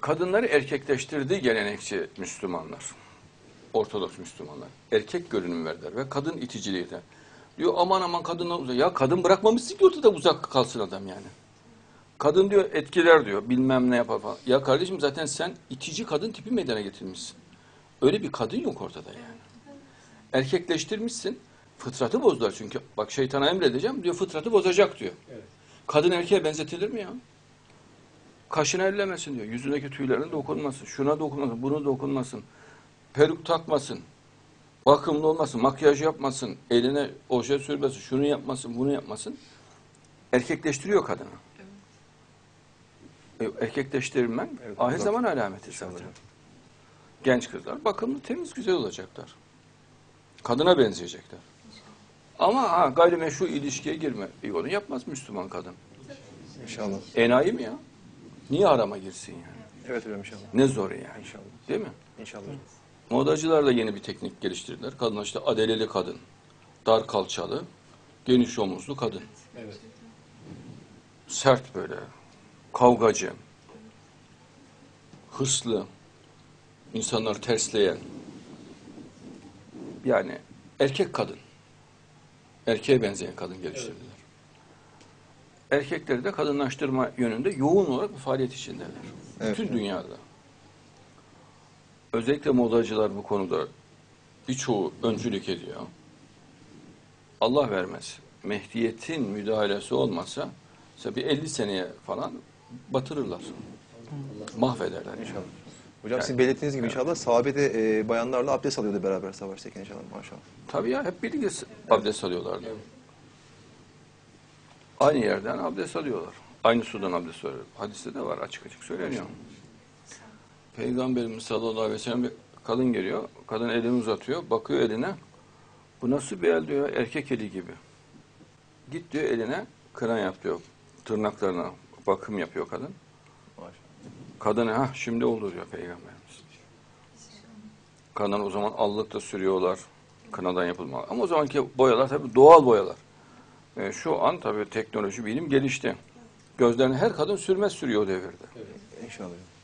Kadınları erkekleştirdiği gelenekçi Müslümanlar. Ortodoks Müslümanlar. Erkek görünüm verdiler ve kadın iticiliği de. Diyor aman aman kadından uzak. Ya kadın bırakmamışsın ki ortada uzak kalsın adam yani. Kadın diyor etkiler diyor bilmem ne yapar falan. Ya kardeşim zaten sen itici kadın tipi meydana getirmişsin. Öyle bir kadın yok ortada yani. Erkekleştirmişsin. Fıtratı bozdular çünkü. Bak şeytana emredeceğim diyor fıtratı bozacak diyor. Kadın erkeğe benzetilir mi ya? Kaşını ellemesin diyor. Yüzündeki tüylerin dokunmasın. Şuna dokunmasın, bunu dokunmasın. Peruk takmasın. Bakımlı olmasın, makyaj yapmasın, eline oje sürmesin, şunu yapmasın, bunu yapmasın. Erkekleştiriyor kadını. E, erkekleştirmen Evet, ahir zaman alameti hocam. Genç kızlar bakımlı, temiz, güzel olacaklar. Kadına benzeyecekler. Ama ha, gayrimeşru ilişkiye girme. E, onu yapmaz Müslüman kadın. İnşallah. Enayi mi ya? Niye harama girsin yani? Evet hocam inşallah. Ne zor yani. İnşallah. Değil mi? İnşallah. Modacılar da yeni bir teknik geliştirdiler. Kadın işte adeleli kadın, dar kalçalı, geniş omuzlu kadın. Evet. Sert böyle, kavgacı, hırslı, insanları tersleyen. Yani erkek kadın, erkeğe benzeyen kadın geliştirdiler. Erkekleri de kadınlaştırma yönünde yoğun olarak bir faaliyet içindeler. Evet. Bütün dünyada. Özellikle modacılar bu konuda birçoğu öncülük ediyor. Allah vermez. Mehdiyetin müdahalesi olmasa mesela bir 50 seneye falan batırırlar. Mahvederler inşallah. Hocam Yani- sizin belirttiğiniz gibi inşallah sahabede e, bayanlarla abdest alıyordu beraber savaştayken inşallah maşallah. Tabii ya hep birlikte abdest alıyorlardı. Aynı yerden abdest alıyorlar. Aynı sudan abdest alıyor. Hadiste de var açık açık söyleniyor. Peygamberimiz sallallahu aleyhi ve sellem bir kadın geliyor. Kadın elini uzatıyor. Bakıyor eline. Bu nasıl bir el diyor. Erkek eli gibi. Git diyor eline kıran yap diyor. Tırnaklarına bakım yapıyor kadın. Kadına ha şimdi olur diyor peygamberimiz. Kadın o zaman allık da sürüyorlar. Kınadan yapılma. Ama o zamanki boyalar tabii doğal boyalar. E, şu an tabii teknoloji bilim gelişti. Gözlerini her kadın sürmez sürüyor o devirde. İnşallah. hocam.